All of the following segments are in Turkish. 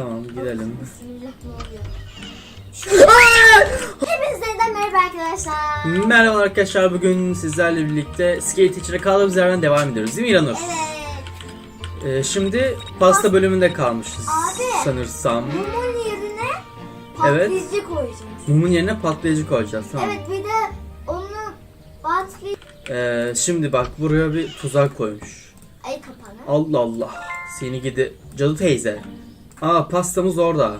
Tamam gidelim. De merhaba arkadaşlar. Merhaba arkadaşlar bugün sizlerle birlikte Skate Teacher'a kaldığımız yerden devam ediyoruz değil mi İranur? Evet. Ee, şimdi pasta bölümünde kalmışız Abi. sanırsam. Mumun yerine Evet. patlayıcı koyacağız. Mumun yerine patlayıcı koyacağız tamam. Evet bir de onu batri... Ee, şimdi bak buraya bir tuzak koymuş. Ay kapanı. Allah Allah. Seni gidi cadı teyze. Aa pastamız orada.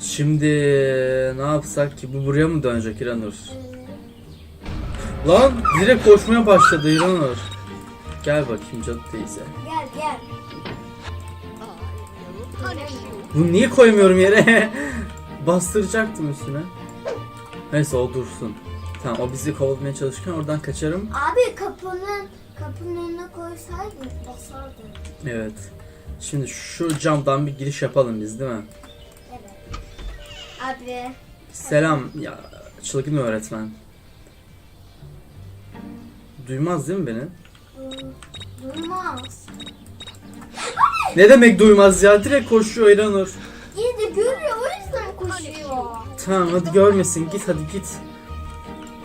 Şimdi ne yapsak ki bu buraya mı dönecek İranur? Lan direkt koşmaya başladı İranur. Gel bakayım cadı teyze. Gel gel. Bunu niye koymuyorum yere? Bastıracaktım üstüne. Neyse o dursun. Tamam o bizi kovalamaya çalışırken oradan kaçarım. Abi kapının kapının önüne koysaydın basardın. Evet. Şimdi şu camdan bir giriş yapalım biz değil mi? Evet. Abi. Selam ya çılgın öğretmen. Duymaz değil mi beni? Duymaz. Ne demek duymaz ya? Direkt koşuyor İranur. İyi de görüyor o yüzden koşuyor. Tamam hadi görmesin git hadi git.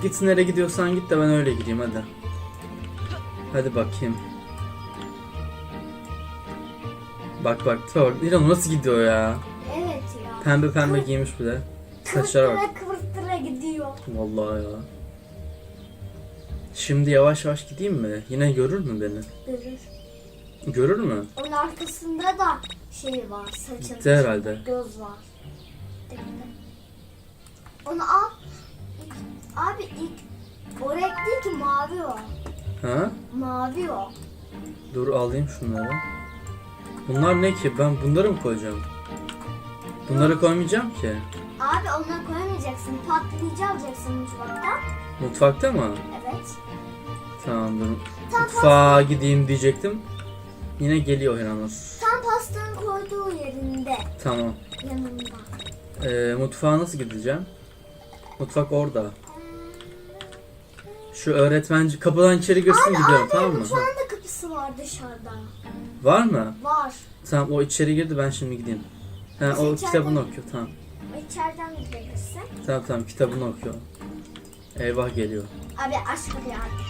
Git nereye gidiyorsan git de ben öyle gideyim hadi. Hadi bakayım. Bak bak tipe bak İranur nasıl gidiyor ya? Evet ya. Pembe pembe giymiş bir de. Saçlara bak. Kıvırtıra gidiyor. Vallahi ya. Şimdi yavaş yavaş gideyim mi? Yine görür mü beni? Görür. Görür mü? Onun arkasında da şey var saçın. Gitti herhalde. Göz var. Onu al. Abi ilk o renk değil ki mavi o. Ha? Mavi o. Dur alayım şunları. Bunlar ne ki? Ben bunları mı koyacağım? Bunları koymayacağım ki. Abi onları koyamayacaksın. Patlayıcı alacaksın mutfaktan. Mutfakta mı? Evet. Tamam dur. Tam, Mutfağa gideyim diyecektim. Yine geliyor Hiranur. tam pastanın koyduğu yerinde. Tamam. Yanında. Ee, mutfağa nasıl gideceğim? Mutfak orada. Şu öğretmenci kapıdan içeri girsin Abi gidiyorum abi tamam mı? mutfağın Ha. da kapısı var dışarıda. Var mı? Var. Tamam o içeri girdi ben şimdi gideyim. Ha, o içeriden? kitabını okuyor tamam. İçeriden gidebilirsin. Tamam tamam kitabını okuyor. Eyvah geliyor. Abi aç kapıyı abi.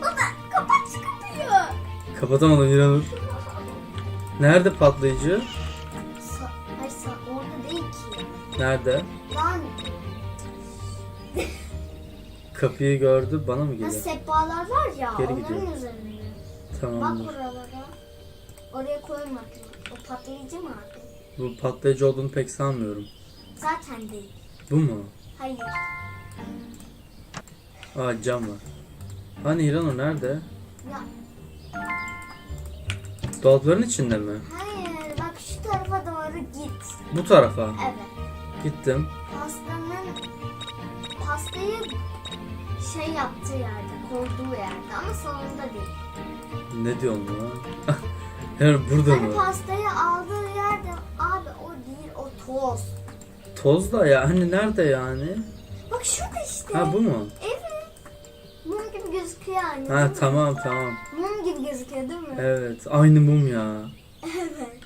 Baba kapat şu kapıyı. Kapatamadım İranur. Nerede patlayıcı? Sa Ay sa orada değil ki. Nerede? Lan Kapıyı gördü bana mı ha, geliyor? sehpalar var ya Geri onların gidiyor. üzerine. Bak Tamamdır. oralara. Oraya koymak. O patlayıcı mı abi? Bu patlayıcı olduğunu pek sanmıyorum. Zaten değil. Bu mu? Hayır. Aa cam var. Hani İranur nerede? Ya Dolapların içinde mi? hayır bak şu tarafa doğru git. Bu tarafa. Evet. Gittim. Pastanın pastayı şey yaptığı yerde, koyduğu yerde ama salonda değil. Ne diyorsun ya? Yani burada Hani mı? pastayı aldığı yerde abi o değil o toz. Toz da ya. Hani nerede yani? Bak şurada işte. Ha bu mu? Evet. Mum gibi gözüküyor yani. Ha mi? tamam tamam. Mum gibi gözüküyor değil mi? Evet. Aynı mum ya. Evet.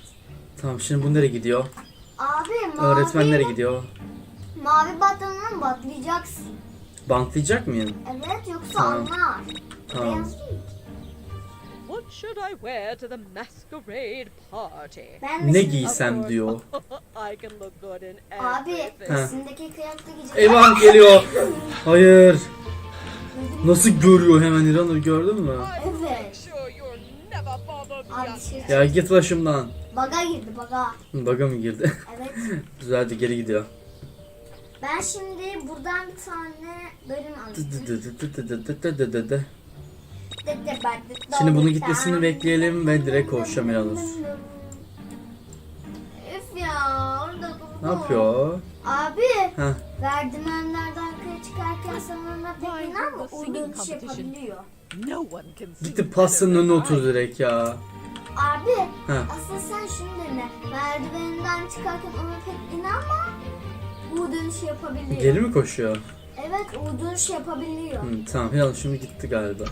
Tamam şimdi bu nereye gidiyor? Abi mavi, Öğretmen nereye gidiyor? mavi battandan batlayacaksın. Bantlayacak mıyım? Evet yoksa Tamam. anlar. Tamam. Beyaz değil. What should I wear to the masquerade party? Ben Ne giysem diyor. I can look good in Abi everything. Ha. üstündeki kıyafeti giyecek. Eyvah geliyor. Hayır. Nasıl görüyor hemen İranur gördün mü? Make sure never Abi again. şey Ya git başımdan. Baga girdi baga. Baga mı girdi? Evet. Düzeldi geri gidiyor. Ben şimdi buradan bir tane bölüm alacağım. Şimdi bunu gitmesini bekleyelim ve direkt koşacağım yalnız. Üf ya orada durdu. Ne yapıyor? Abi Heh. merdivenlerden arkaya çıkarken sanırım pek inanma the o singing dönüş competition. yapabiliyor. Gitti pastanın önüne otur direkt ya. Abi Heh. asıl sen şunu dene. Merdivenden çıkarken ona pek inanma. U dönüş yapabiliyor. Geri mi koşuyor? Evet U dönüş yapabiliyor. Hı, tamam Hilal şimdi gitti galiba.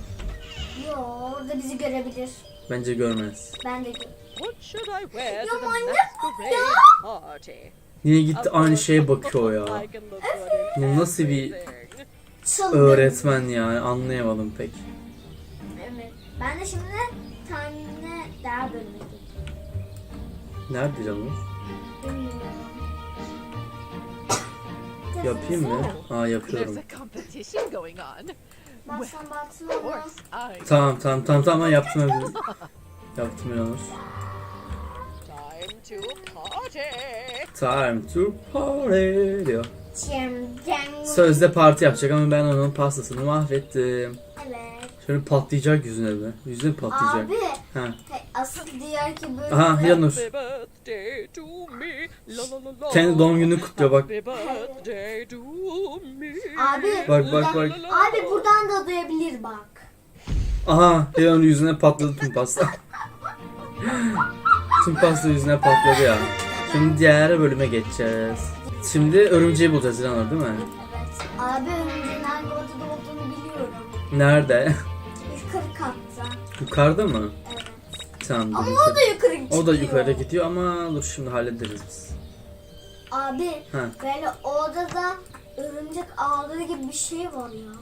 Yo orada bizi görebilir. Bence görmez. Ben de gö- What should I wear Ya manyak ya. Yine gitti aynı şeye bakıyor ya. Bu nasıl bir. Çılgın. öğretmen yani anlayamadım pek. Evet. Ben de şimdi tahminine daha bölümü. Nerede canım? Bilmiyorum. Yapayım mı? Aa yapıyorum. Baksan baksın. Tamam tamam tamam tamam yaptım yaptım. Yaptım İranur. Time to party. Time to party diyor. Sözde parti yapacak ama ben onun pastasını mahvettim. Evet. Şöyle patlayacak yüzüne bir. Yüzüne patlayacak. Abi. Ha. Asıl diğer ki böyle. Aha Yanur. Kendi doğum gününü kutluyor bak. Abi. Bak, bak, bak. Abi buradan da duyabilir bak. Aha Yanur'un yüzüne patladı tüm pasta. tüm pasta yüzüne patladı ya. Şimdi diğer bölüme geçeceğiz. Şimdi örümceği bulacağız İranur değil mi? Evet. Abi örümceğin hangi odada olduğunu biliyorum. Nerede? Yukarıda mı? Evet. Tamam dur Ama yukarı. o da yukarı gidiyor. O da yukarıda gidiyor ama dur şimdi hallederiz biz. Abi Ha. böyle odada örümcek ağları gibi bir şey var ya.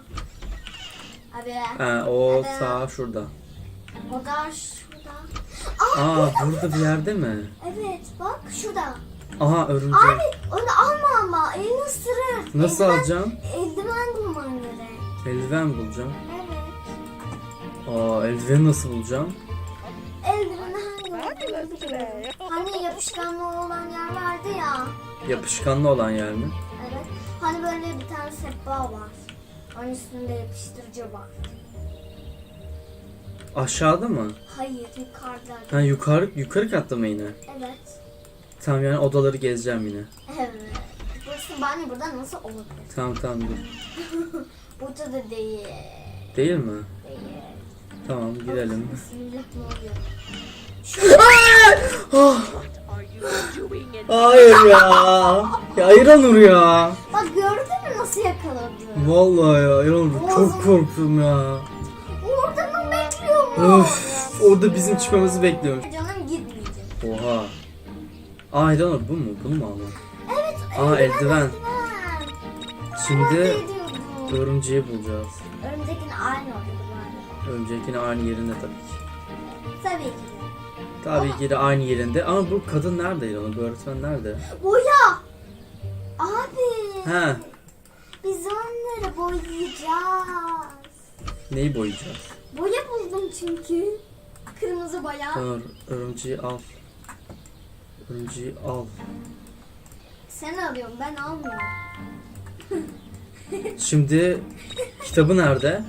Abi Ha, o sağ şurada. o da şurada. Aa, Aa burada bir yerde mi? evet bak şurada. Aha örümcek. Abi onu alma ama elini ısırır. Nasıl Eldiven- alacağım? Eldiven bulman gerek. Eldiven bulacağım. Evet. Aa eldiveni nasıl bulacağım? Eldiveni hangi. Hani yapışkanlı olan yer vardı ya. Yapışkanlı olan yer mi? Evet. Hani böyle bir tane sehpa var. Onun üstünde yapıştırıcı var. Aşağıda mı? Hayır yukarıda. Ha yukarı yukarı katta mı yine? Evet. Tamam yani odaları gezeceğim yine. Evet. Burası banyo burada nasıl olabilir? Tamam tamam dur. Burada da değil. Değil mi? Değil. Tamam gidelim. İn Hayır ya. Ya İranur ya. Bak gördün mü nasıl yakaladı? Vallahi ya İranur çok korktum ya. Orada mı bekliyor mu? Öf. Orada bizim çıkmamızı bekliyormuş. Canım gitmeyecek. Oha. Aa İranur bu mu? Bunu mu alma? Evet. Aa eldiven. eldiven. Şimdi örümceği bulacağız. Örümcekin aynı yerinde tabii ki. Tabii ki. Tabii ki de aynı yerinde. Ama bu kadın nerede İranur? Bu öğretmen nerede? Boya. Abi. Ha. Biz onları boyayacağız. Neyi boyayacağız? Boya buldum çünkü. Kırmızı boya. Dur, örümceği al. Örümceği al. Sen alıyorsun ben almıyorum. Şimdi kitabı nerede?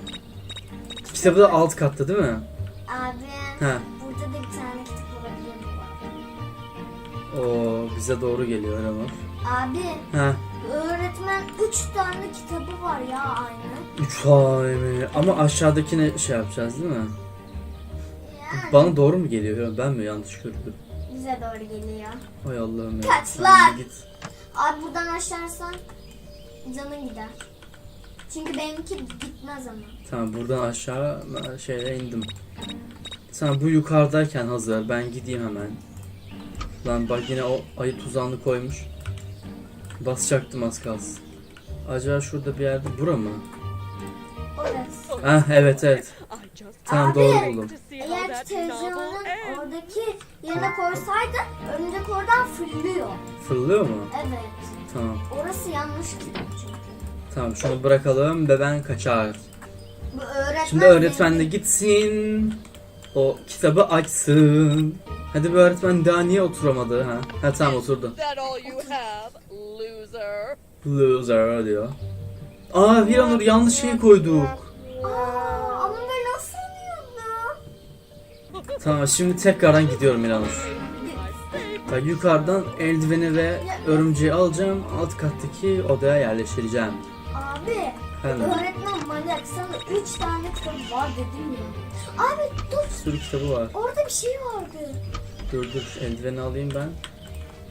Kitabı da alt katta değil mi? Abi. Ha. Burada da bir tane kitap olabilir mi var? O bize doğru geliyor Eleanor. Abi. Ha. Öğretmen 3 tane kitabı var ya aynı. Üç ay mı? Ama aşağıdakine şey yapacağız değil mi? Yani Bana doğru mu geliyor? Ben mi yanlış gördüm? bize doğru geliyor. Hay Allah'ım ya. Kaçlar. Sen de git. Abi buradan aşarsan canın gider. Çünkü benimki gitmez ama. Tamam buradan aşağı şeye indim. Sen bu yukarıdayken hazır. Ben gideyim hemen. Lan bak yine o ayı tuzağını koymuş. Basacaktım az kalsın. Acaba şurada bir yerde bura mı? Orası. Ah evet evet. Tamam Abi. doğru buldum. Eğer ki televizyonun oradaki yerine koysaydın örümcek oradan fırlıyor. Fırlıyor mu? Evet. Tamam. Orası yanlış kitap çünkü. Tamam şunu bırakalım ve ben kaçar. Bu öğretmen Şimdi öğretmen de gitsin. O kitabı açsın. Hadi bu öğretmen daha niye oturamadı ha? Ha tamam oturdu. That all you have, loser. Loser diyor. Aa Hiranur yanlış şeyi koyduk. Aa, ama ben nasıl anıyordum? Tamam şimdi tekrardan gidiyorum Hiranur. Bak yukarıdan eldiveni ve örümceği alacağım. Alt kattaki odaya yerleştireceğim. Abi Efendim? öğretmen manyak sana 3 tane kitap var dedim ya. Abi dur Bir sürü kitabı var. orada bir şey vardı. Dur dur eldiveni alayım ben.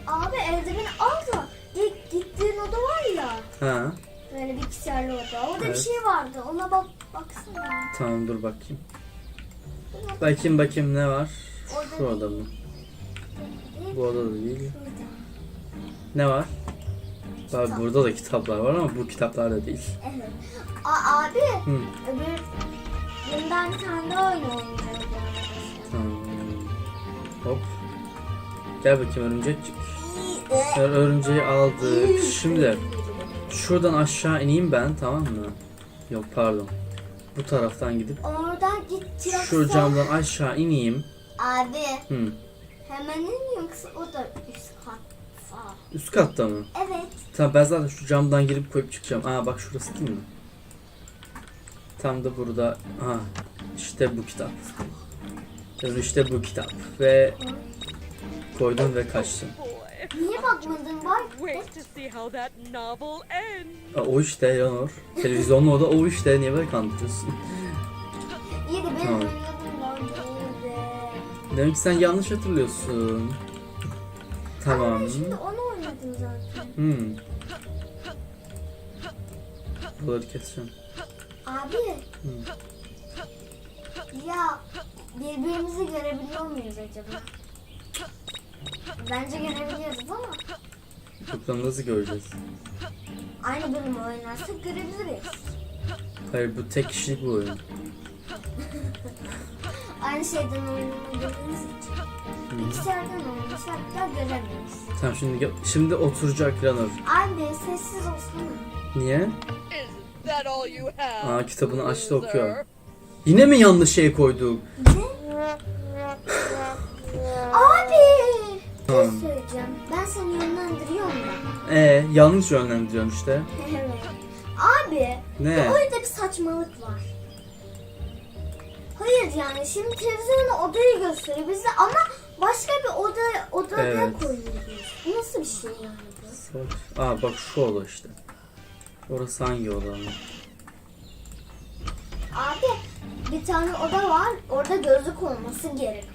Abi eldiveni al da git, gittiğin oda var ya. Ha Böyle bilgisayarlı oda. Orada Evet. bir şey vardı. Ona bak baksana. tamam dur bakayım. Bakayım bakayım ne var. Orada Şurada mı? Bu odada da değil. Burada. Ne var? Bak burada da kitaplar var ama bu kitaplar da değil. Evet. A abi Hı. öbür bundan bir tane daha oyun oynayacağız bu arada. Tamam. Hop. Gel bakayım örümcekçik. İyi de- Ö- Örümceği aldık. Şimdi şuradan aşağı ineyim ben tamam mı? Yok pardon. Bu taraftan gidip Oradan git yoksa. şu camdan aşağı ineyim. Abi Hı. hemen in yoksa o da üst katta. Üst katta mı? Evet. Tamam ben zaten şu camdan girip koyup çıkacağım. Aa bak şurası değil mi? Tam da burada. Aha işte bu kitap. Yani işte bu kitap. Ve koydum ve kaçtım. Niye bakmadın ends. Aa, o işte Yanor. Televizyonlu oda o işte. Niye böyle kandırıyorsun? İyi de benim Tamam. Demek ki sen yanlış hatırlıyorsun. Tamam. Ben şimdi onu zaten. Hmm. Buraları keseceğim. Abi. Ya birbirimizi görebiliyor muyuz acaba? Bence görebiliyoruz ama Bakalım nasıl göreceğiz. aynı bölümü oynarsak görebiliriz. Hayır bu tek kişilik bir oyun. Aynı şeyden oynamadığımız için. İkişerden oynasak da göremeyiz. Tamam şimdi şimdi oturacak Yanor. Abi sessiz olsana. Niye? Is that all you have? Aa kitabını açtı okuyor. Yine mi yanlış şey koyduk? Abi! Şey Tamam. söyleyeceğim. Ben seni yönlendiriyorum da. Ee yanlış yönlendiriyorsun işte. Evet. Abi, Ne? orada bir saçmalık var. Hayır yani şimdi televizyonda odayı gösteriyor bize ama başka bir oda odaya Evet. koyuyoruz. Bu nasıl bir şey yani bu? Aa bak şu oda işte. Orası hangi oda? Abi bir tane oda var. Orada gözlük olması gerekiyor.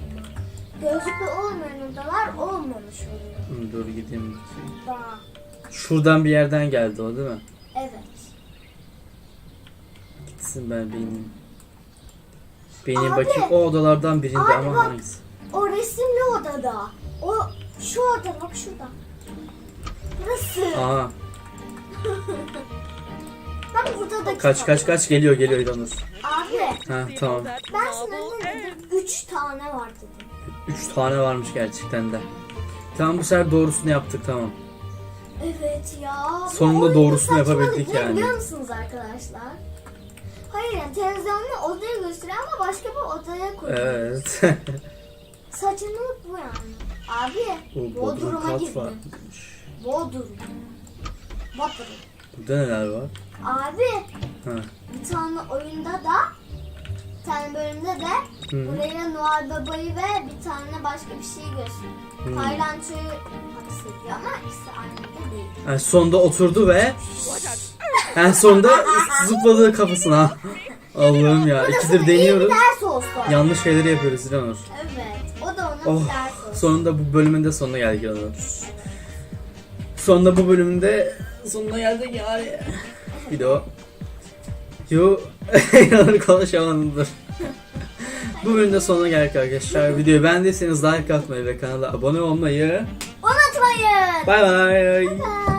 Gözlüklü olmayan odalar olmamış oluyor. Hı, dur gideyim bakayım. Bak. Şuradan bir yerden geldi o değil mi? Evet. Gitsin ben. Bir ineyim Abi. bakayım o odalardan birinde Abi ama bak. hangisi? O resimli odada. O şu oda bak şurada. Burası. Aa Bak burada da kaç kaç kaç geliyor geliyor İlhanur. Abi Ha tamam. ben sana ne dedim? Üç tane var dedim. Üç tane varmış gerçekten de. Tamam bu sefer doğrusunu yaptık tamam. Evet ya. Bu Sonunda doğrusunu saçmalık yapabildik ne yani. Biliyor musunuz arkadaşlar? Hayır yani televizyonda odayı gösteriyor ama başka bir odaya koyuyor. Evet. Saçmalık bu yani. Abi bodrum Bodrum'a kat girdim. var. Bodrum. Bodrum. Burada neler var? Abi Ha. bir tane oyunda da bir tane bölümde de Hı. buraya Noel Baba'yı ve bir tane başka bir şey gösteriyor. Hı. Taylandçıyı hapsediyor ama ikisi aynı da değil. En sonunda oturdu ve en sonunda zıpladı kafasına. Allah'ım ya. İkidir İyi deniyoruz. bir ders olsun. Yanlış şeyleri yapıyoruz İlhanur. Oh. Sonunda bu bölümün de sonuna geldik İlhanur. Sonunda bu bölümde sonuna geldik yani. Bir de o. Yo, İlhanur konuşamadım. Bu bölümde sonuna geldik arkadaşlar. Videoyu beğendiyseniz like atmayı ve kanala abone olmayı. Unutmayın. Bay bay. Bye.